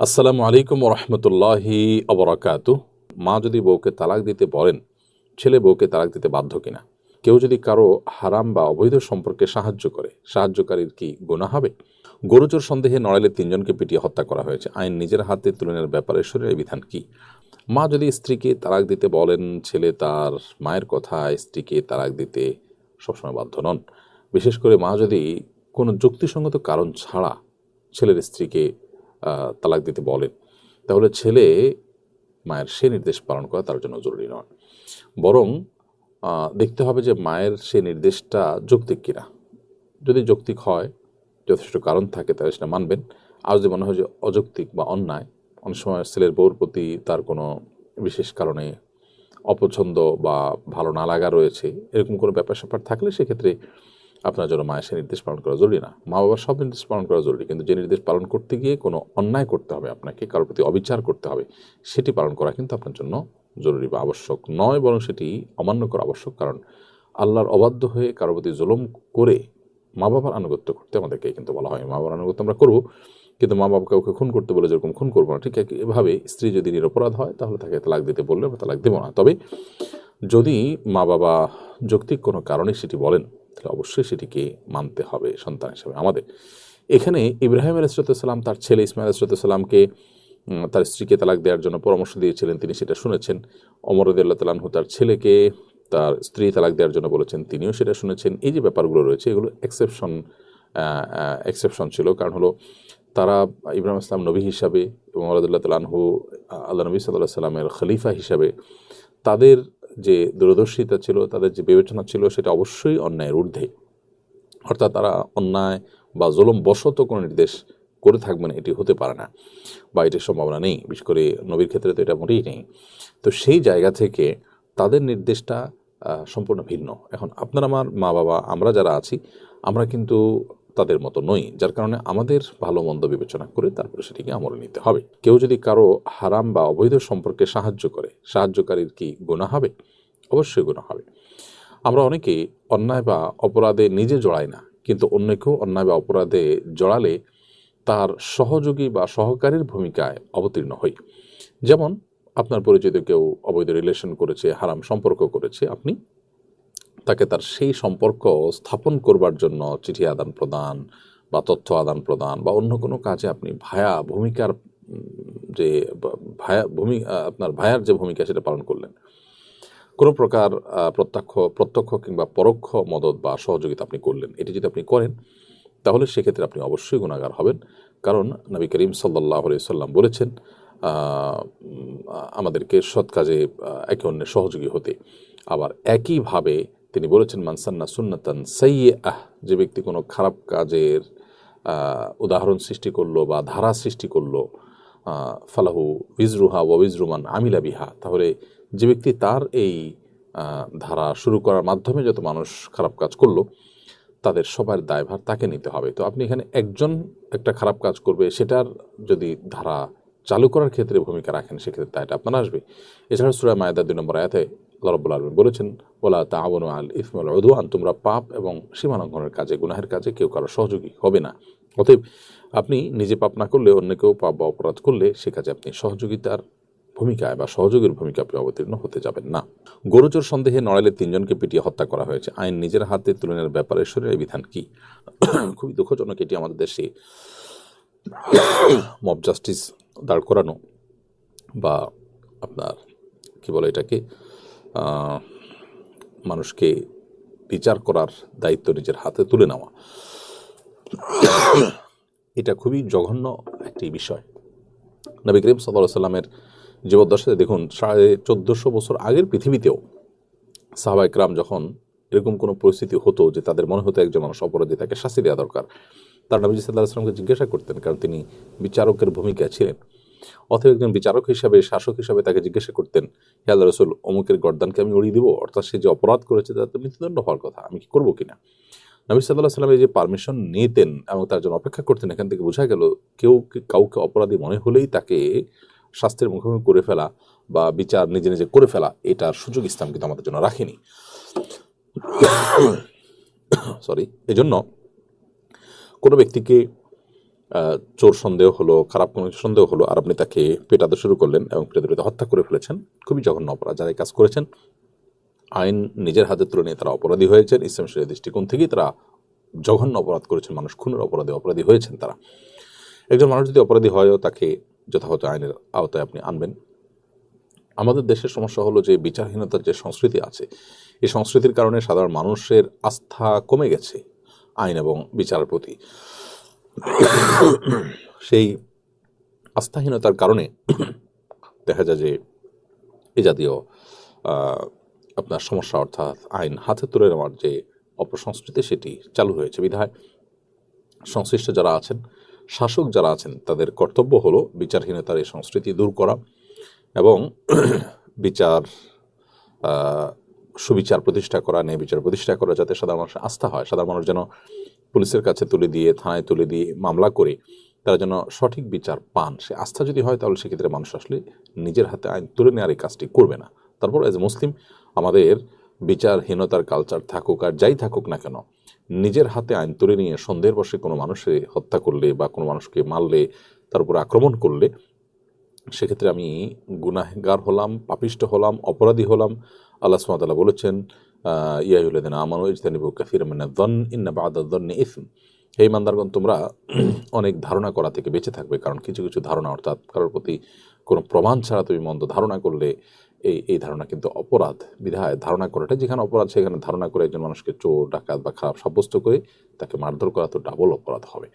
আসসালামু আলাইকুম রহমতুল্লাহি অবরাকাতু মা যদি বউকে তালাক দিতে বলেন, ছেলে বউকে তালাক দিতে বাধ্য কিনা? কেউ যদি কারও হারাম বা অবৈধ সম্পর্কে সাহায্য করে, সাহায্যকারীর কি গুণা হবে? গরুচোর সন্দেহে নড়াইলে তিনজনকে পিটিয়ে হত্যা করা হয়েছে। আইন নিজের হাতে তুলে নেওয়ার ব্যাপারে শরীরের বিধান কি? মা যদি স্ত্রীকে তালাক দিতে বলেন, ছেলে তার মায়ের কথা স্ত্রীকে তালাক দিতে সবসময় বাধ্য নন। বিশেষ করে মা যদি কোনো যুক্তিসঙ্গত কারণ ছাড়া ছেলের স্ত্রীকে তালাক দিতে বলেন, তাহলে ছেলে মায়ের সে নির্দেশ পালন করা তার জন্য জরুরি নয়। বরং দেখতে হবে যে মায়ের সে নির্দেশটা যৌক্তিক কিনা। যদি যৌক্তিক হয়, যথেষ্ট কারণ থাকে, তাহলে সেটা মানবেন। আর যদি মনে হয় যে অযৌক্তিক বা অন্যায়, অনেক সময় ছেলের বউর প্রতি তার কোনো বিশেষ কারণে অপছন্দ বা ভালো না লাগা রয়েছে, এরকম কোনো ব্যাপার স্যাপার থাকলে সেক্ষেত্রে আপনার জন্য মায়ের সে নির্দেশ পালন করা জরুরি না। মা বাবার সব নির্দেশ পালন করা জরুরি, কিন্তু যে নির্দেশ পালন করতে গিয়ে কোনো অন্যায় করতে হবে আপনাকে, কারোর প্রতি অবিচার করতে হবে, সেটি পালন করা কিন্তু আপনার জন্য জরুরি বা আবশ্যক নয়, বরং সেটি অমান্য করা আবশ্যক। কারণ আল্লাহর অবাধ্য হয়ে কারোর প্রতি জুলুম করে মা বাবার আনুগত্য করতে আমাদেরকে কিন্তু বলা হয়। মা বাবার আনুগত্য আমরা করব, কিন্তু মা বাবা কাউকে খুন করতে বলে যেরকম খুন করব না, ঠিক এভাবে স্ত্রী যদি নিরপরাধ হয়, তাহলে তাকে তালাক দিতে বললে আমরা তালাক দেবো না। তবে যদি মা বাবা যৌক্তিক কোনো কারণে সেটি বলেন তাহলে অবশ্যই সেটিকে মানতে হবে সন্তান হিসাবে আমাদের। এখানে ইব্রাহিম আলাইসালাম তার ছেলে ইসমাইল আলাইসালামকে তার স্ত্রীকে তালাক দেওয়ার জন্য পরামর্শ দিয়েছিলেন, তিনি সেটা শুনেছেন। অমরদুল্লাহ তালাহু তার ছেলেকে তার স্ত্রী তালাক দেওয়ার জন্য বলেছেন, তিনিও সেটা শুনেছেন। এই যে ব্যাপারগুলো রয়েছে, এগুলো এক্সেপশন এক্সেপশন ছিল। কারণ হলো, তারা ইব্রাহিম ইসলাম নবী হিসাবে এবং আলাদুল্লাহ তালাহু আল্লাহ নবী সাল্লাহ সাল্লামের খলিফা হিসাবে, তাদের যে দূরদর্শিতা ছিল, তাদের যে বিবেচনা ছিল, সেটা অবশ্যই অন্যায়ের ঊর্ধ্বে। অর্থাৎ তারা অন্যায় বা জুলুম বশত কোনো নির্দেশ করে থাকবেন এটি হতে পারে না বা এটির সম্ভাবনা নেই। বিশেষ করে নবীর ক্ষেত্রে তো এটা মোটেই নেই। তো সেই জায়গা থেকে তাদের নির্দেশটা সম্পূর্ণ ভিন্ন। এখন আপনার আমার মা বাবা আমরা যারা আছি, আমরা কিন্তু তাদের মতো নই, যার কারণে আমাদের ভালো মন্দ বিবেচনা করে তারপরে সেটিকে আমলে নিতে হবে। কেউ যদি কারও হারাম বা অবৈধ সম্পর্কে সাহায্য করে, সাহায্যকারীর কি গুণা হবে? অবশ্যই গুণা হবে। আমরা অনেকেই অন্যায় বা অপরাধে নিজে জড়াই না, কিন্তু অন্যকেও অন্যায় বা অপরাধে জড়ালে তার সহযোগী বা সহকারীর ভূমিকায় অবতীর্ণ হই। যেমন আপনার পরিচিত কেউ অবৈধ রিলেশন করেছে, হারাম সম্পর্ক করেছে, আপনি তাকে তার সেই সম্পর্ক স্থাপন করবার জন্য চিঠি আদান প্রদান বা তথ্য আদান প্রদান বা অন্য কোনো কাজে আপনি ভায়া ভূমিকার যে ভায়া ভূমি আপনার ভায়ার যে ভূমিকা সেটা পালন করলেন। কোনো প্রকার প্রত্যক্ষ প্রত্যক্ষ কিংবা পরোক্ষ মদত বা সহযোগিতা আপনি করলেন। এটি যদি আপনি করেন, তাহলে সেক্ষেত্রে আপনি অবশ্যই গুণাগার হবেন। কারণ নবী করিম সাল্লাহ সাল্লাম বলেছেন আমাদেরকে সৎ কাজে একে অন্যের সহযোগী হতে। আবার একইভাবে তিনি বলেছেন মানসান্না সুন্নাতান সাইয়ে আহ যে ব্যক্তি কোনো খারাপ কাজের উদাহরণ সৃষ্টি করল বা ধারা সৃষ্টি করল ফালাহু উইজরুহা ও উইজরুমান আমিলা বিহা। তাহলে যে ব্যক্তি তার এই ধারা শুরু করার মাধ্যমে যত মানুষ খারাপ কাজ করল, তাদের সবার দায়ভার তাকে নিতে হবে। তো আপনি এখানে একজন একটা খারাপ কাজ করবে, সেটার যদি ধারা চালু করার ক্ষেত্রে ভূমিকা রাখেন, সেক্ষেত্রে দায়টা আপনার আসবে। এছাড়া সুরা মায়দা দুই নম্বর আয়াতে রব্বুল বলেছেন বলা তা আবনু আল ইসমুল উদওয়ান তোমরা পাপ এবং সীমালঙ্ঘনের কাজে, গুনাহের কাজে কেউ কারও সহযোগী হবে না। অতএব আপনি নিজে পাপ না করলে অন্য কেউ পাপ বা অপরাধ করলে সে কাজে আপনি সহযোগিতার ভূমিকায় বা সহযোগীর ভূমিকা আপনি অবতীর্ণ হতে যাবেন না। গরুচোর সন্দেহে নড়াইলে তিনজনকে পিটিয়ে হত্যা করা হয়েছে। আইন নিজের হাতে তুলে নেওয়ার ব্যাপারে শরীরের বিধান কি? খুবই দুঃখজনক এটি আমাদের দেশে মব জাস্টিস দাঁড় করানো বা আপনার, কি বলে এটাকে মানুষকে বিচার করার দায়িত্ব নিজের হাতে তুলে নেওয়া। এটা খুবই জঘন্য একটি বিষয়। নবী করিম সাল্লাহ সাল্লামের জীবদ্দশাতে দেখুন, সাড়ে চোদ্দোশো বছর আগের পৃথিবীতেও সাহাবা ইকরাম যখন এরকম কোনো পরিস্থিতি হতো যে তাদের মনে হতো একজন মানুষ অপরাধী, তাকে শাস্তি দেওয়া দরকার, তার নবী সাল্লাহ আসলামকে জিজ্ঞাসা করতেন, কারণ তিনি বিচারকের ভূমিকা ছিলেন। অথবা একজন বিচারক হিসাবে, শাসক হিসাবে তাকে জিজ্ঞাসা করতেন, হে আল্লাহ রসুল, অমুকের গর্দানকে আমি উড়িয়ে দিব? অর্থাৎ সে যে অপরাধ করেছে তার তো মৃত্যুদণ্ড হওয়ার কথা, আমি কি করব কিনা? নবী সাল্লাহ সাল্লামের যে পারমিশন নিতেন এবং তার জন্য অপেক্ষা করতেন, এখান থেকে বোঝা গেল কেউ কাউকে অপরাধী মনে হলেই তাকে শাস্তির মুখোমুখি করে ফেলা বা বিচার নিজে নিজে করে ফেলা, এটার সুযোগ ইসলাম কিন্তু আমাদের জন্য রাখেনি। সরি এজন্য কোনো ব্যক্তিকে চোর সন্দেহ হলো, খারাপ কোনো সন্দেহ হলো, আর আপনি তাকে পেটাতে শুরু করলেন এবং পেটাতে পেটাতে হত্যা করে ফেলেছেন। খুবই জঘন্য অপরাধ যারা এই কাজ করেছেন। আইন নিজের হাতে তুলে নিয়ে তারা অপরাধী হয়েছেন। ইসলাম শরীর দৃষ্টিকোণ থেকেই তারা জঘন্য অপরাধ করেছেন। মানুষ খুনের অপরাধে অপরাধী হয়েছেন তারা। একজন মানুষ যদি অপরাধী হয়ও তাকে যথাযথ আইনের আওতায় আপনি আনবেন। আমাদের দেশের সমস্যা হলো যে বিচারহীনতার যে সংস্কৃতি আছে, এই সংস্কৃতির কারণে সাধারণ মানুষের আস্থা কমে গেছে আইন এবং বিচারের প্রতি। সেই আস্থাহীনতার কারণে দেখা যায় যে এ জাতীয় আপনার সমস্যা অর্থাৎ আইন হাতে তুলে নেওয়ার যে অপসংস্কৃতি সেটি চালু হয়েছে। বিধায় সংশ্লিষ্ট যারা আছেন, শাসক যারা আছেন, তাদের কর্তব্য হলো বিচারহীনতার এই সংস্কৃতি দূর করা এবং বিচার সুবিচার প্রতিষ্ঠা করা, ন্যায় বিচার প্রতিষ্ঠা করা যাতে সাধারণ মানুষের আস্থা হয়। সাধারণ মানুষ যেন পুলিশের কাছে তুলে দিয়ে, থানায় তুলে দিয়ে মামলা করে তারা যেন সঠিক বিচার পান। সে আস্থা যদি হয়, তাহলে সেক্ষেত্রে মানুষ আসলে নিজের হাতে আইন তুলে নেওয়ার এই কাজটি করবে না। তারপর এজ মুসলিম আমাদের বিচারহীনতার কালচার থাকুক আর যাই থাকুক না কেন, নিজের হাতে আইন তুলে নিয়ে সন্দেহের বসে কোনো মানুষে হত্যা করলে বা কোনো মানুষকে মারলে, তার উপর আক্রমণ করলে, সেক্ষেত্রে আমি গুনাহগার হলাম, পাপিষ্ট হলাম, অপরাধী হলাম। আল্লাহ সুমাতাল্লাহ বলেছেন ইয়াহুল্লাদিন আমানু ইজতানিবু কাফির মিনাদ দন ইন্না বাদাদ দন্নি ইসম। হে ইমানদারগণ, তোমরা অনেক ধারণা করা থেকে বেঁচে থাকবে, কারণ কিছু কিছু ধারণা, অর্থাৎ কারোর প্রতি কোনো প্রমাণ ছাড়া তুমি মন্দ ধারণা করলে এই এই ধারণা কিন্তু অপরাধ। বিধায় ধারণা করাটা, যেখানে অপরাধ, সেখানে ধারণা করে একজন মানুষকে চোর, ডাকাত বা খারাপ সাব্যস্ত করে তাকে মারধর করা তো ডাবল অপরাধ হবে।